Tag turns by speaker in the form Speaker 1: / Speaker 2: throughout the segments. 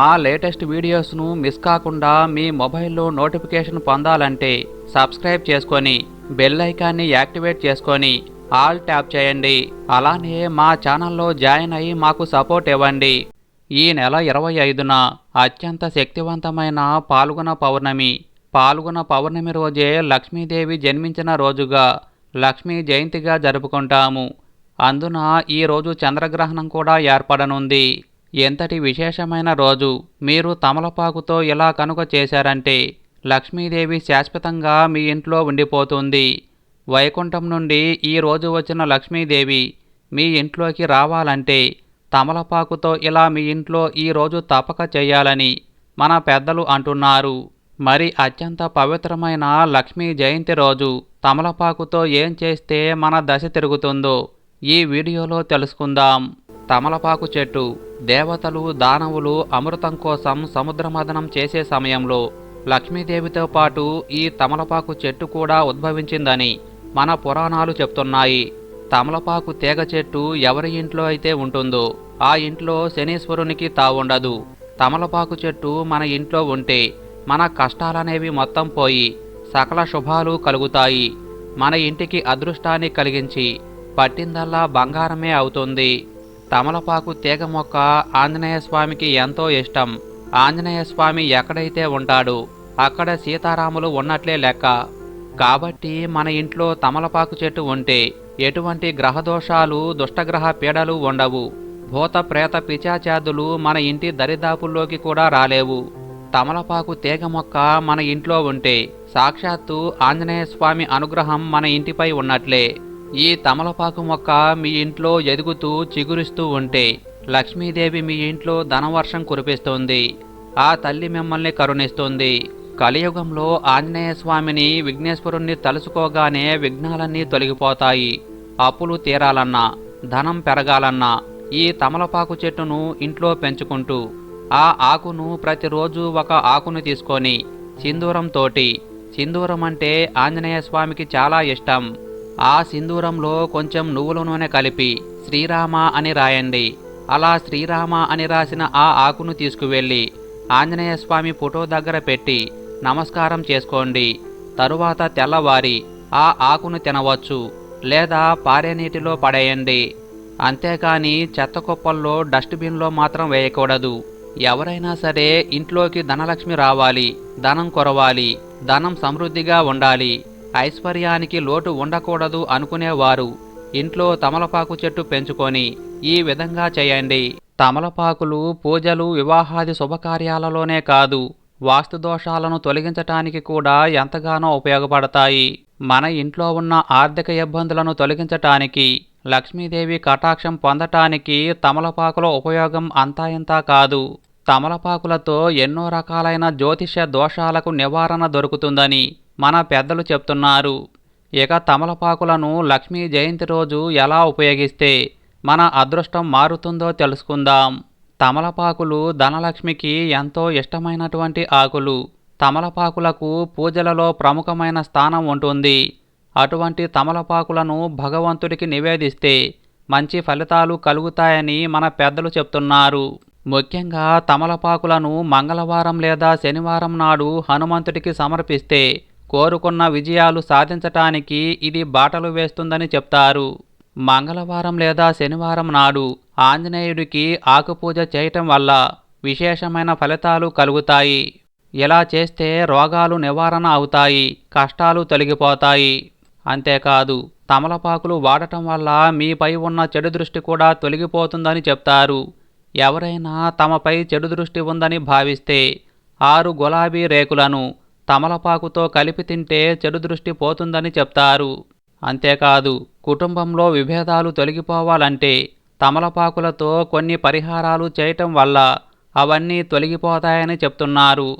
Speaker 1: మా latest వీడియోస్ను miss కాకుండా మీ మొబైల్లో నోటిఫికేషన్ పొందాలంటే సబ్స్క్రైబ్ చేసుకొని బెల్ ఐకాన్ని యాక్టివేట్ చేసుకొని ఆల్ ట్యాప్ చేయండి. అలానే మా ఛానల్లో జాయిన్ అయ్యి మాకు సపోర్ట్ ఇవ్వండి. ఈ నెల ఇరవై ఐదున అత్యంత శక్తివంతమైన పాల్గొన పౌర్ణమి. పాల్గొన పౌర్ణమి రోజే లక్ష్మీదేవి జన్మించిన రోజుగా లక్ష్మీ జయంతిగా జరుపుకుంటాము. అందున ఈరోజు చంద్రగ్రహణం కూడా ఏర్పడనుంది. ఎంతటి విశేషమైన రోజు మీరు తమలపాకుతో ఇలా కనుక చేశారంటే లక్ష్మీదేవి శాశ్వతంగా మీ ఇంట్లో ఉండిపోతుంది. వైకుంఠం నుండి ఈ రోజు వచ్చిన లక్ష్మీదేవి మీ ఇంట్లోకి రావాలంటే తమలపాకుతో ఇలా మీ ఇంట్లో ఈ రోజు తప్పక చేయాలని మన పెద్దలు అంటున్నారు. మరి అత్యంత పవిత్రమైన లక్ష్మీ జయంతి రోజు తమలపాకుతో ఏం చేస్తే మన దశ తిరుగుతుందో ఈ వీడియోలో తెలుసుకుందాం. తమలపాకు చెట్టు దేవతలు దానవులు అమృతం కోసం సముద్రమదనం చేసే సమయంలో లక్ష్మీదేవితో పాటు ఈ తమలపాకు చెట్టు కూడా ఉద్భవించిందని మన పురాణాలు చెప్తున్నాయి. తమలపాకు తీగ చెట్టు ఎవరి ఇంట్లో అయితే ఉంటుందో ఆ ఇంట్లో శనీశ్వరునికి తావుండదు. తమలపాకు చెట్టు మన ఇంట్లో ఉంటే మన కష్టాలనేవి మొత్తం పోయి సకల శుభాలు కలుగుతాయి. మన ఇంటికి అదృష్టాన్ని కలిగించి పట్టిందల్లా బంగారమే అవుతుంది. తమలపాకు తీగ మొక్క ఆంజనేయ స్వామికి ఎంతో ఇష్టం. ఆంజనేయ స్వామి ఎక్కడైతే ఉంటాడో అక్కడ సీతారాములు ఉన్నట్లే లెక్క. కాబట్టి మన ఇంట్లో తమలపాకు చెట్టు ఉంటే ఎటువంటి గ్రహదోషాలు దుష్టగ్రహ పీడలు ఉండవు. భూత ప్రేత పిచాచాదులు మన ఇంటి దరిదాపుల్లోకి కూడా రాలేవు. తమలపాకు తీగ మొక్క మన ఇంట్లో ఉంటే సాక్షాత్తు ఆంజనేయ స్వామి అనుగ్రహం మన ఇంటిపై ఉన్నట్లే. ఈ తమలపాకు మొక్క మీ ఇంట్లో ఎదుగుతూ చిగురిస్తూ ఉంటే లక్ష్మీదేవి మీ ఇంట్లో ధనవర్షం కురిపిస్తుంది. ఆ తల్లి మిమ్మల్ని కరుణిస్తుంది. కలియుగంలో ఆంజనేయ స్వామిని విఘ్నేశ్వరుణ్ణి తలుసుకోగానే విఘ్నాలన్నీ తొలగిపోతాయి. అప్పులు తీరాలన్నా ధనం పెరగాలన్నా ఈ తమలపాకు చెట్టును ఇంట్లో పెంచుకుంటూ ఆ ఆకును ప్రతిరోజు ఒక ఆకును తీసుకొని సింధూరంతోటి సింధూరం అంటే ఆంజనేయ స్వామికి చాలా ఇష్టం. ఆ సింధూరంలో కొంచెం నువ్వుల నూనె కలిపి శ్రీరామ అని రాయండి. అలా శ్రీరామ అని రాసిన ఆ ఆకును తీసుకువెళ్ళి ఆంజనేయ స్వామి ఫోటో దగ్గర పెట్టి నమస్కారం చేసుకోండి. తరువాత తెల్లవారి ఆ ఆకును తినవచ్చు లేదా పారే నీటిలో పడేయండి. అంతేకాని చెత్త కుప్పల్లో డస్ట్బిన్లో మాత్రం వేయకూడదు. ఎవరైనా సరే ఇంట్లోకి ధనలక్ష్మి రావాలి ధనం కొరవాలి ధనం సమృద్ధిగా ఉండాలి. ఐశ్వర్యానికి లోటు ఉండకూడదు అనుకునేవారు. ఇంట్లో తమలపాకు చెట్టు పెంచుకొని ఈ విధంగా చేయండి. తమలపాకులు పూజలు వివాహాది శుభకార్యాలలోనే కాదు వాస్తు దోషాలను తొలగించటానికి కూడా ఎంతగానో ఉపయోగపడతాయి. మన ఇంట్లో ఉన్న ఆర్థిక ఇబ్బందులను తొలగించటానికి లక్ష్మీదేవి కటాక్షం పొందటానికి తమలపాకుల ఉపయోగం అంతా ఇంతా కాదు. తమలపాకులతో ఎన్నో రకాలైన జ్యోతిష దోషాలకు నివారణ దొరుకుతుందని మన పెద్దలు చెప్తున్నారు. ఇక తమలపాకులను లక్ష్మీ జయంతి రోజు ఎలా ఉపయోగిస్తే మన అదృష్టం మారుతుందో తెలుసుకుందాం. తమలపాకులు ధనలక్ష్మికి ఎంతో ఇష్టమైనటువంటి ఆకులు. తమలపాకులకు పూజలలో ప్రముఖమైన స్థానం ఉంటుంది. అటువంటి తమలపాకులను భగవంతుడికి నివేదిస్తే మంచి ఫలితాలు కలుగుతాయని మన పెద్దలు చెప్తున్నారు. ముఖ్యంగా తమలపాకులను మంగళవారం లేదా శనివారం నాడు హనుమంతుడికి సమర్పిస్తే కోరుకున్న విజయాలు సాధించటానికి ఇది బాటలు వేస్తుందని చెప్తారు. మంగళవారం లేదా శనివారం నాడు ఆంజనేయుడికి ఆకుపూజ చేయటం వల్ల విశేషమైన ఫలితాలు కలుగుతాయి. ఇలా చేస్తే రోగాలు నివారణ అవుతాయి కష్టాలు తొలగిపోతాయి. అంతేకాదు తమలపాకులు వాడటం వల్ల మీపై ఉన్న చెడు దృష్టి కూడా తొలగిపోతుందని చెప్తారు. ఎవరైనా తమపై చెడు దృష్టి ఉందని భావిస్తే ఆరు గులాబీ రేకులను తమలపాకుతో కలిపి తింటే చెడు దృష్టి పోతుందని చెప్తారు. అంతేకాదు కుటుంబంలో విభేదాలు తొలగిపోవాలంటే తమలపాకులతో కొన్ని పరిహారాలు చేయటం వల్ల అవన్నీ తొలగిపోతాయని చెప్తున్నారు.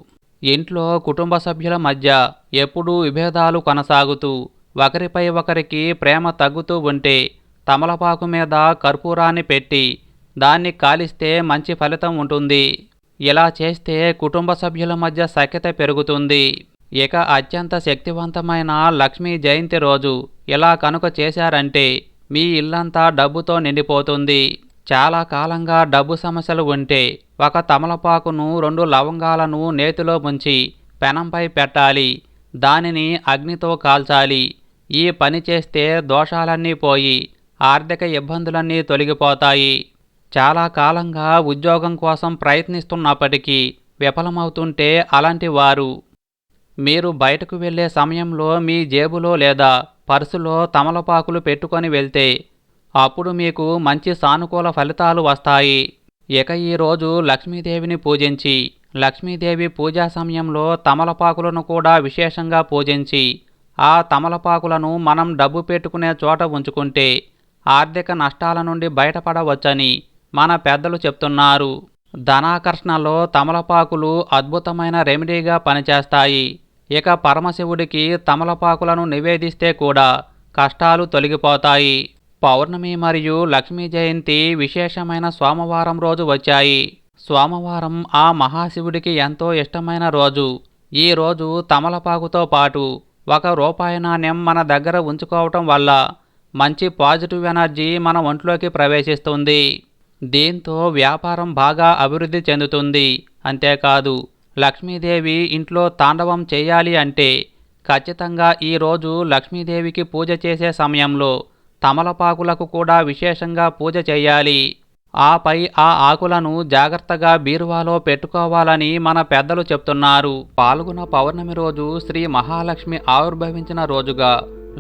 Speaker 1: ఇంట్లో కుటుంబ సభ్యుల మధ్య ఎప్పుడూ విభేదాలు కొనసాగుతూ ఒకరిపై ఒకరికి ప్రేమ తగ్గుతూ ఉంటే తమలపాకు మీద కర్పూరాన్ని పెట్టి దాన్ని కాలిస్తే మంచి ఫలితం ఉంటుంది. ఇలా చేస్తే కుటుంబ సభ్యుల మధ్య సఖ్యత పెరుగుతుంది. ఇక అత్యంత శక్తివంతమైన లక్ష్మీ జయంతి రోజు ఇలా కనుక చేశారంటే మీ ఇల్లంతా డబ్బుతో నిండిపోతుంది. చాలా కాలంగా డబ్బు సమస్యలు ఉంటే ఒక తమలపాకును రెండు లవంగాలను నేతిలో ముంచి పెనంపై పెట్టాలి. దానిని అగ్నితో కాల్చాలి. ఈ పని చేస్తే దోషాలన్నీ పోయి ఆర్థిక ఇబ్బందులన్నీ తొలగిపోతాయి. చాలా కాలంగా ఉద్యోగం కోసం ప్రయత్నిస్తున్నప్పటికీ విఫలమవుతుంటే అలాంటి వారు. మీరు బయటకు వెళ్ళే సమయంలో మీ జేబులో లేదా పర్సులో తమలపాకులు పెట్టుకొని వెళ్తే అప్పుడు మీకు మంచి సానుకూల ఫలితాలు వస్తాయి. ఇక ఈరోజు లక్ష్మీదేవిని పూజించి లక్ష్మీదేవి పూజా సమయంలో తమలపాకులను కూడా విశేషంగా పూజించి ఆ తమలపాకులను మనం డబ్బు పెట్టుకునే చోట ఉంచుకుంటే ఆర్థిక నష్టాల నుండి బయటపడవచ్చని మన పెద్దలు చెప్తున్నారు. ధనాకర్షణలో తమలపాకులు అద్భుతమైన రెమెడీగా పనిచేస్తాయి. ఇక పరమశివుడికి తమలపాకులను నివేదిస్తే కూడా కష్టాలు తొలగిపోతాయి. పౌర్ణమి మరియు లక్ష్మీ జయంతి విశేషమైన సోమవారం రోజు వచ్చాయి. సోమవారం ఆ మహాశివుడికి ఎంతో ఇష్టమైన రోజు. ఈ రోజు తమలపాకుతో పాటు ఒక రూపాయి నాణ్యం మన దగ్గర ఉంచుకోవటం వల్ల మంచి పాజిటివ్ ఎనర్జీ మన ఒంట్లోకి ప్రవేశిస్తుంది. దీంతో వ్యాపారం బాగా అభివృద్ధి చెందుతుంది అంతేకాదు లక్ష్మీదేవి ఇంట్లో తాండవం చేయాలి అంటే ఖచ్చితంగా ఈరోజు లక్ష్మీదేవికి పూజ చేసే సమయంలో తమలపాకులకు కూడా విశేషంగా పూజ చేయాలి. ఆపై ఆ ఆకులను జాగ్రత్తగా బీరువాలో పెట్టుకోవాలని మన పెద్దలు చెప్తున్నారు. పాల్గొన పౌర్ణమి రోజు శ్రీ మహాలక్ష్మి ఆవిర్భవించిన రోజుగా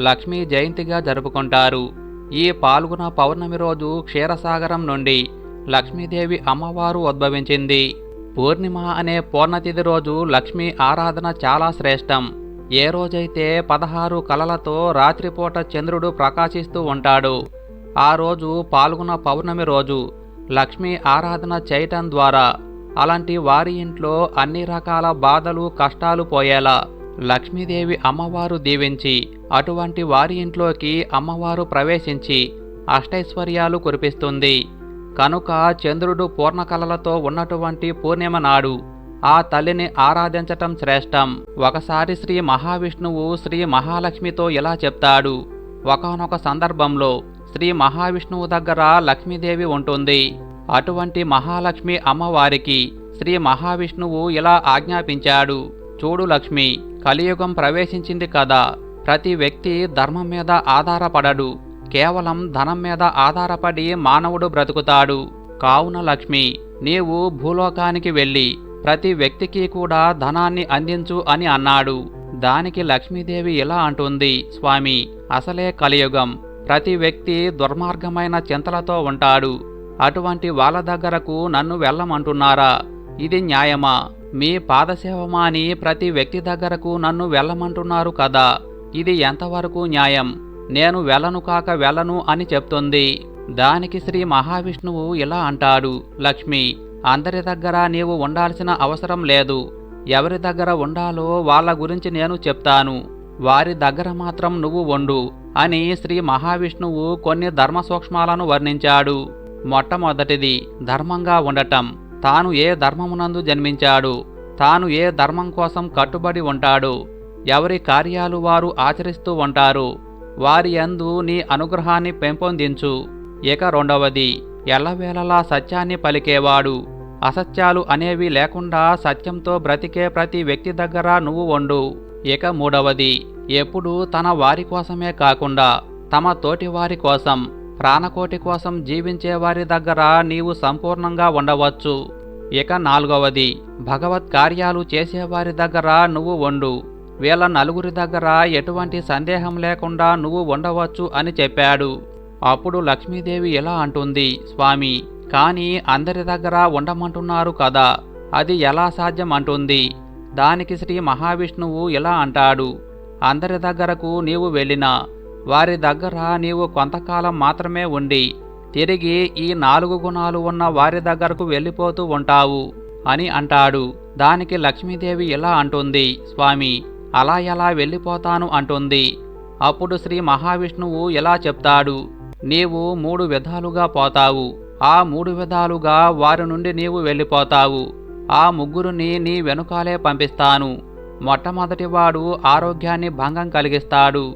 Speaker 1: లక్ష్మీ జయంతిగా జరుపుకుంటారు. ఈ పాల్గొన పౌర్ణమి రోజు క్షీరసాగరం నుండి లక్ష్మీదేవి అమ్మవారు ఉద్భవించింది. పూర్ణిమ అనే పూర్ణతిథి రోజు లక్ష్మీ ఆరాధన చాలా శ్రేష్టం. ఏ రోజైతే పదహారు కలలతో రాత్రిపూట చంద్రుడు ప్రకాశిస్తూ ఉంటాడు ఆ రోజు పాల్గొన పౌర్ణమి రోజు లక్ష్మీ ఆరాధన చేయటం ద్వారా అలాంటి వారి ఇంట్లో అన్ని రకాల బాధలు కష్టాలు పోయేలా లక్ష్మీదేవి అమ్మవారు దీవించి అటువంటి వారి ఇంట్లోకి అమ్మవారు ప్రవేశించి అష్టైశ్వర్యాలు కురిపిస్తుంది. కనుక చంద్రుడు పూర్ణకళలతో ఉన్నటువంటి పూర్ణిమ నాడు ఆ తల్లిని ఆరాధించటం శ్రేష్టం. ఒకసారి శ్రీ మహావిష్ణువు శ్రీ మహాలక్ష్మితో ఇలా చెప్తాడు. ఒకనొక సందర్భంలో శ్రీ మహావిష్ణువు దగ్గర లక్ష్మీదేవి ఉంటుంది. అటువంటి మహాలక్ష్మి అమ్మవారికి శ్రీ మహావిష్ణువు ఇలా ఆజ్ఞాపించాడు. చూడు లక్ష్మి కలియుగం ప్రవేశించింది కదా. ప్రతి వ్యక్తి ధర్మం మీద ఆధారపడడు. కేవలం ధనం మీద ఆధారపడి మానవుడు బ్రతుకుతాడు. కావున లక్ష్మి నీవు భూలోకానికి వెళ్ళి ప్రతి వ్యక్తికి కూడా ధనాన్ని అందించు అని అన్నాడు. దానికి లక్ష్మీదేవి ఇలా అంటుంది స్వామి అసలే కలియుగం. ప్రతి వ్యక్తి దుర్మార్గమైన చింతలతో ఉంటాడు. అటువంటి వాళ్ళ దగ్గరకు నన్ను వెళ్ళమంటున్నారా? ఇది న్యాయమా? మీ పాదసేవమాని ప్రతి వ్యక్తి దగ్గరకు నన్ను వెళ్ళమంటున్నారు కదా. ఇది ఎంతవరకు న్యాయం? నేను వెళ్ళను కాక వెళ్ళను అని చెప్తుంది. దానికి శ్రీ మహావిష్ణువు ఇలా అంటాడు. లక్ష్మి అందరి దగ్గర నీవు ఉండాల్సిన అవసరం లేదు. ఎవరి దగ్గర ఉండాలో వాళ్ళ గురించి నేను చెప్తాను. వారి దగ్గర మాత్రం నువ్వు ఉండు అని శ్రీ మహావిష్ణువు కొన్ని ధర్మ సూక్ష్మాలను వర్ణించాడు. మొట్టమొదటిది ధర్మంగా ఉండటం. తాను ఏ ధర్మమునందు జన్మించాడు తాను ఏ ధర్మం కోసం కట్టుబడి ఉంటాడు ఎవరి కార్యాలు వారు ఆచరిస్తూ ఉంటారు వారి యందు నీ అనుగ్రహాన్ని పెంపొందించు. ఇక రెండవది ఎల్లవేళలా సత్యాన్ని పలికేవాడు. అసత్యాలు అనేవి లేకుండా సత్యంతో బ్రతికే ప్రతి వ్యక్తి దగ్గర నువ్వు వండు ఇక మూడవది ఎప్పుడు తన వారి కోసమే కాకుండా తమ తోటి వారి కోసం ప్రాణకోటి కోసం జీవించే వారి దగ్గర నీవు సంపూర్ణంగా ఉండవచ్చు. ఇక నాలుగవది భగవత్ కార్యాలు చేసేవారి దగ్గర నువ్వు వండు వీళ్ళ నలుగురి దగ్గర ఎటువంటి సందేహం లేకుండా నువ్వు ఉండవచ్చు అని చెప్పాడు. అప్పుడు లక్ష్మీదేవి ఇలా అంటుంది స్వామి కానీ అందరి దగ్గర ఉండమంటున్నారు కదా అది ఎలా సాధ్యం? అంటుంది దానికి శ్రీ మహావిష్ణువు ఇలా అంటాడు అందరి దగ్గరకు నీవు వెళ్ళినా వారి దగ్గర నీవు కొంతకాలం మాత్రమే ఉండి తిరిగి ఈ నాలుగు గుణాలు ఉన్న వారి దగ్గరకు వెళ్ళిపోతూ ఉంటావు అని అంటాడు. దానికి లక్ష్మీదేవి ఇలా అంటుంది స్వామి అలా ఎలా వెళ్ళిపోతాను? అంటుంది. అప్పుడు శ్రీ మహావిష్ణువు ఇలా చెప్తాడు నీవు మూడు విధాలుగా పోతావు. ఆ మూడు విధాలుగా వారి నుండి నీవు వెళ్ళిపోతావు. ఆ ముగ్గురిని నీ వెనుకాలే పంపిస్తాను. మొట్టమొదటివాడు ఆరోగ్యాన్ని భంగం కలిగిస్తాడు.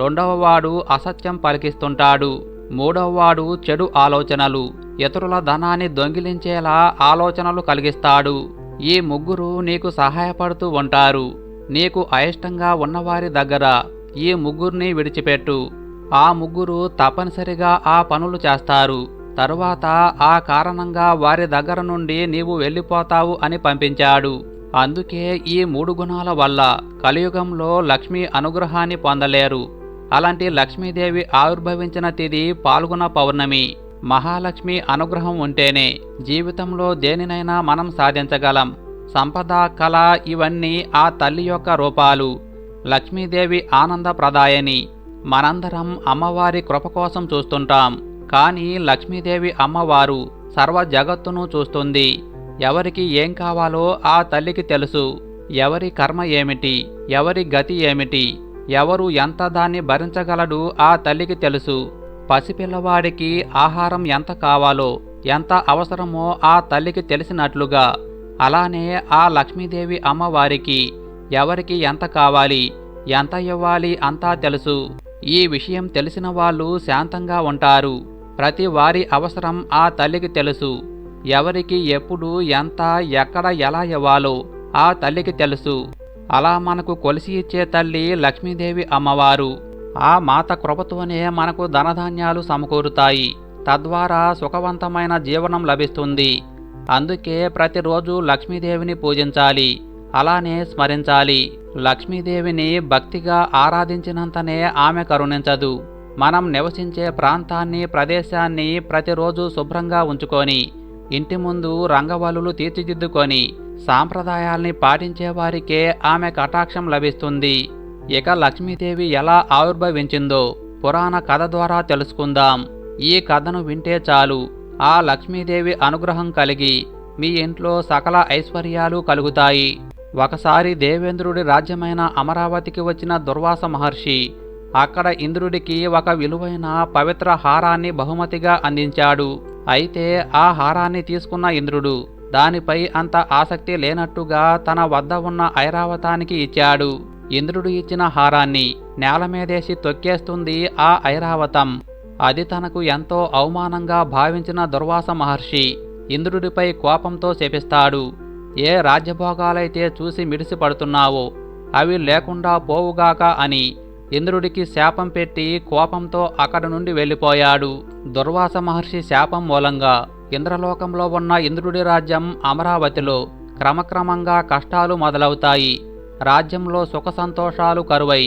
Speaker 1: రెండవవాడు అసత్యం పలికిస్తుంటాడు. మూడవవాడు చెడు ఆలోచనలు. ఇతరుల ధనాన్ని దొంగిలించేలా ఆలోచనలు కలిగిస్తాడు. ఈ ముగ్గురు నీకు సహాయపడుతూ ఉంటారు. నీకు అయిష్టంగా ఉన్నవారి దగ్గర ఈ ముగ్గురిని విడిచిపెట్టు. ఆ ముగ్గురు తప్పనిసరిగా ఆ పనులు చేస్తారు. తరువాత ఆ కారణంగా వారి దగ్గర నుండి నీవు వెళ్ళిపోతావు అని పంపించాడు. అందుకే ఈ మూడు గుణాల వల్ల కలియుగంలో లక్ష్మీ అనుగ్రహాన్ని పొందలేరు. అలాంటి లక్ష్మీదేవి ఆవిర్భవించిన తిథి పాల్గొన పౌర్ణమి. మహాలక్ష్మి అనుగ్రహం ఉంటేనే జీవితంలో దేనినైనా మనం సాధించగలం. సంపద కళ ఇవన్నీ ఆ తల్లి యొక్క రూపాలు. లక్ష్మీదేవి ఆనందప్రదాయని. మనందరం అమ్మవారి కృప కోసం చూస్తుంటాం. కానీ లక్ష్మీదేవి అమ్మవారు సర్వ జగత్తును చూస్తుంది. ఎవరికి ఏం కావాలో ఆ తల్లికి తెలుసు. ఎవరి కర్మ ఏమిటి? ఎవరి గతి ఏమిటి? ఎవరు ఎంత దాన్ని భరించగలడు ఆ తల్లికి తెలుసు. పసిపిల్లవాడికి ఆహారం ఎంత కావాలో ఎంత అవసరమో ఆ తల్లికి తెలిసినట్లుగా. అలానే ఆ లక్ష్మీదేవి అమ్మవారికి ఎవరికి ఎంత కావాలి ఎంత ఇవ్వాలి అంతా తెలుసు. ఈ విషయం తెలిసిన వాళ్ళు శాంతంగా ఉంటారు. ప్రతి వారి అవసరం ఆ తల్లికి తెలుసు. ఎవరికి ఎప్పుడు ఎంత ఎక్కడ ఎలా ఇవ్వాలో ఆ తల్లికి తెలుసు. అలా మనకు కొలిసి ఇచ్చే తల్లి లక్ష్మీదేవి అమ్మవారు. ఆ మాత కృపతోనే మనకు ధనధాన్యాలు సమకూరుతాయి. తద్వారా సుఖవంతమైన జీవనం లభిస్తుంది. అందుకే ప్రతిరోజు లక్ష్మీదేవిని పూజించాలి. అలానే స్మరించాలి. లక్ష్మీదేవిని భక్తిగా ఆరాధించినంతనే ఆమె కరుణించదు. మనం నివసించే ప్రాంతాన్ని ప్రదేశాన్ని ప్రతిరోజు శుభ్రంగా ఉంచుకొని ఇంటి ముందు రంగవల్లులు తీర్చిదిద్దుకొని సాంప్రదాయాల్ని పాటించే వారికే ఆమె కటాక్షం లభిస్తుంది. ఇక లక్ష్మీదేవి ఎలా ఆవిర్భవించిందో పురాణ కథ ద్వారా తెలుసుకుందాం. ఈ కథను వింటే చాలు. ఆ లక్ష్మీదేవి అనుగ్రహం కలిగి మీ ఇంట్లో సకల ఐశ్వర్యాలు కలుగుతాయి. ఒకసారి దేవేంద్రుడి రాజ్యమైన అమరావతికి వచ్చిన దుర్వాస మహర్షి అక్కడ ఇంద్రుడికి ఒక విలువైన పవిత్ర హారాన్ని బహుమతిగా అందించాడు. అయితే ఆ హారాన్ని తీసుకున్న ఇంద్రుడు దానిపై అంత ఆసక్తి లేనట్టుగా తన వద్ద ఉన్న ఐరావతానికి ఇచ్చాడు. ఇంద్రుడు ఇచ్చిన హారాన్ని నేల మీదేసి తొక్కేస్తుంది ఆ ఐరావతం. అది తనకు ఎంతో అవమానంగా భావించిన దుర్వాస మహర్షి ఇంద్రుడిపై కోపంతో శపిస్తాడు. ఏ రాజ్యభోగాలైతే చూసి మిడిసిపడుతున్నావో అవి లేకుండా పోవుగాక అని ఇంద్రుడికి శాపం పెట్టి కోపంతో అక్కడి నుండి వెళ్ళిపోయాడు. దుర్వాస మహర్షి శాపం మూలంగా ఇంద్రలోకంలో ఉన్న ఇంద్రుడి రాజ్యం అమరావతిలో క్రమక్రమంగా కష్టాలు మొదలవుతాయి. రాజ్యంలో సుఖ సంతోషాలు కరువై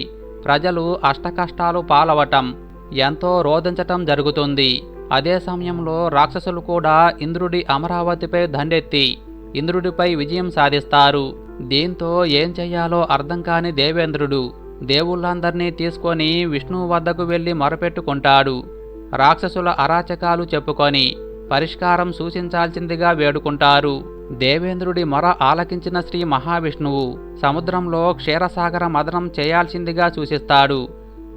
Speaker 1: ప్రజలు అష్టకష్టాలు పాలవటం ఎంతో రోధించటం జరుగుతుంది. అదే సమయంలో రాక్షసులు కూడా ఇంద్రుడి అమరావతిపై దండెత్తి ఇంద్రుడిపై విజయం సాధిస్తారు. దీంతో ఏం చెయ్యాలో అర్థం కాని దేవేంద్రుడు దేవుళ్ళందర్నీ తీసుకొని విష్ణువు వద్దకు వెళ్ళి మొరపెట్టుకుంటాడు. రాక్షసుల అరాచకాలు చెప్పుకొని పరిష్కారం సూచించాల్సిందిగా వేడుకుంటారు. దేవేంద్రుడి మొర ఆలకించిన శ్రీ మహావిష్ణువు సముద్రంలో క్షీరసాగర మదనం చేయాల్సిందిగా సూచిస్తాడు.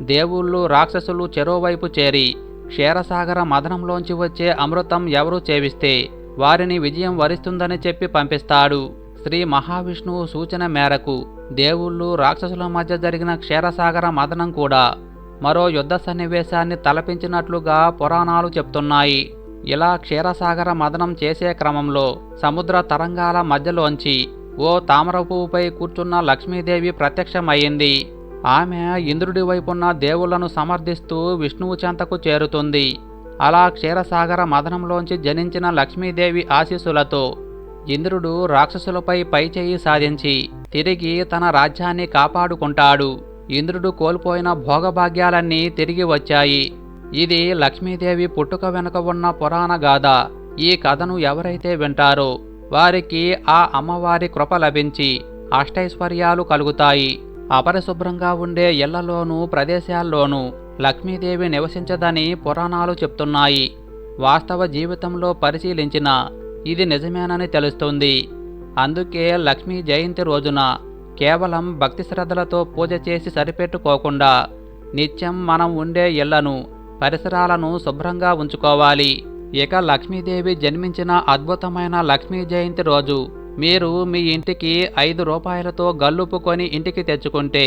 Speaker 1: దేవుళ్ళు రాక్షసులు చెరోవైపు చేరి క్షీరసాగర మదనంలోంచి వచ్చే అమృతం ఎవరు చేవిస్తే వారిని విజయం వరిస్తుందని చెప్పి పంపిస్తాడు. శ్రీ మహావిష్ణువు సూచన మేరకు దేవుళ్ళు రాక్షసుల మధ్య జరిగిన క్షీరసాగర మదనం కూడా మరో యుద్ధ సన్నివేశాన్ని తలపించినట్లుగా పురాణాలు చెప్తున్నాయి. ఇలా క్షీరసాగర మదనం చేసే క్రమంలో సముద్ర తరంగాల మధ్యలోంచి ఓ తామరపువ్వుపై కూర్చున్న లక్ష్మీదేవి ప్రత్యక్షమయ్యింది. ఆమె ఇంద్రుడి వైపున్న దేవుళ్ళను సమర్థిస్తూ విష్ణువు చెంతకు చేరుతుంది. అలా క్షీరసాగర మదనంలోంచి జనించిన లక్ష్మీదేవి ఆశీస్సులతో ఇంద్రుడు రాక్షసులపై పైచేయి సాధించి తిరిగి తన రాజ్యాన్ని కాపాడుకుంటాడు. ఇంద్రుడు కోల్పోయిన భోగభాగ్యాలన్నీ తిరిగి వచ్చాయి. ఇది లక్ష్మీదేవి పుట్టుక వెనుక ఉన్న పురాణ గాథ. ఈ కథను ఎవరైతే వింటారో వారికి ఆ అమ్మవారి కృప లభించి అష్టైశ్వర్యాలు కలుగుతాయి. అపరిశుభ్రంగా ఉండే ఇళ్ళలోనూ ప్రదేశాల్లోనూ లక్ష్మీదేవి నివసించదని పురాణాలు చెప్తున్నాయి. వాస్తవ జీవితంలో పరిశీలించిన ఇది నిజమేనని తెలుస్తుంది. అందుకే లక్ష్మీ జయంతి రోజున కేవలం భక్తి శ్రద్ధలతో పూజ చేసి సరిపెట్టుకోకుండా నిత్యం మనం ఉండే ఇళ్ళను పరిసరాలను శుభ్రంగా ఉంచుకోవాలి. ఇక లక్ష్మీదేవి జన్మించిన అద్భుతమైన లక్ష్మీ జయంతి రోజు మీరు మీ ఇంటికి ఐదు రూపాయలతో గల్లుపుకొని ఇంటికి తెచ్చుకుంటే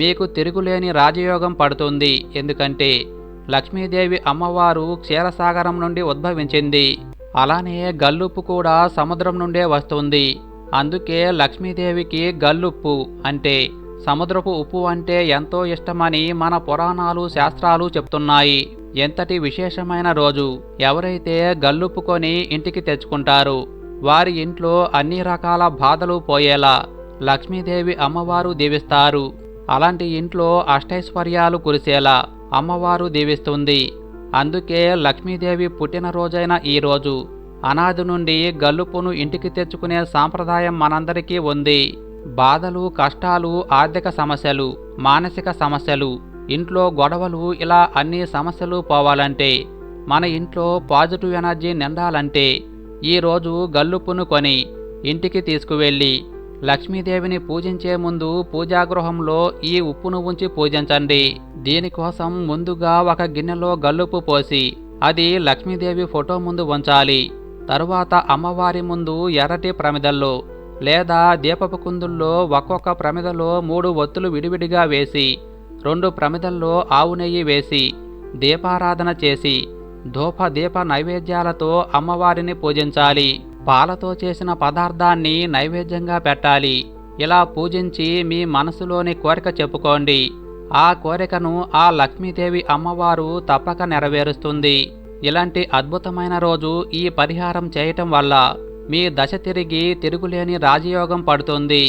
Speaker 1: మీకు తిరుగులేని రాజయోగం పడుతుంది. ఎందుకంటే లక్ష్మీదేవి అమ్మవారు క్షీరసాగరం నుండి ఉద్భవించింది. అలానే గల్లుప్పు కూడా సముద్రం నుండే వస్తుంది. అందుకే లక్ష్మీదేవికి గల్లుప్పు అంటే సముద్రపు ఉప్పు అంటే ఎంతో ఇష్టమని మన పురాణాలు శాస్త్రాలు చెప్తున్నాయి. ఎంతటి విశేషమైన రోజు? ఎవరైతే గల్లుప్పుకొని ఇంటికి తెచ్చుకుంటారు వారి ఇంట్లో అన్ని రకాల బాధలు పోయేలా లక్ష్మీదేవి అమ్మవారు దీవిస్తారు. అలాంటి ఇంట్లో అష్టైశ్వర్యాలు కురిసేలా అమ్మవారు దీవిస్తుంది. అందుకే లక్ష్మీదేవి పుట్టినరోజైన ఈ రోజు. అనాది నుండి గల్లుపును ఇంటికి తెచ్చుకునే సాంప్రదాయం మనందరికీ ఉంది. బాధలు కష్టాలు ఆర్థిక సమస్యలు మానసిక సమస్యలు ఇంట్లో గొడవలు ఇలా అన్ని సమస్యలు పోవాలంటే మన ఇంట్లో పాజిటివ్ ఎనర్జీ నిండాలంటే ఈరోజు గల్లుపును కొని ఇంటికి తీసుకువెళ్ళి లక్ష్మీదేవిని పూజించే ముందు పూజాగృహంలో ఈ ఉప్పును ఉంచి పూజించండి. దీనికోసం ముందుగా ఒక గిన్నెలో గల్లుపు పోసి అది లక్ష్మీదేవి ఫోటో ముందు ఉంచాలి. తరువాత అమ్మవారి ముందు ఎర్రటి ప్రమిదల్లో లేదా దీపపు కుందుల్లో ఒక్కొక్క ప్రమిదలో మూడు ఒత్తులు విడివిడిగా వేసి రెండు ప్రమిదల్లో ఆవు నెయ్యి వేసి దీపారాధన చేసి ధూప దీప నైవేద్యాలతో అమ్మవారిని పూజించాలి. పాలతో చేసిన పదార్థాన్ని నైవేద్యంగా పెట్టాలి. ఇలా పూజించి మీ మనసులోని కోరిక చెప్పుకోండి. ఆ కోరికను ఆ లక్ష్మీదేవి అమ్మవారు తప్పక నెరవేరుస్తుంది. ఇలాంటి అద్భుతమైన రోజు ఈ పరిహారం చేయటం వల్ల మీ దశ తిరిగి తిరుగులేని రాజయోగం పడుతుంది.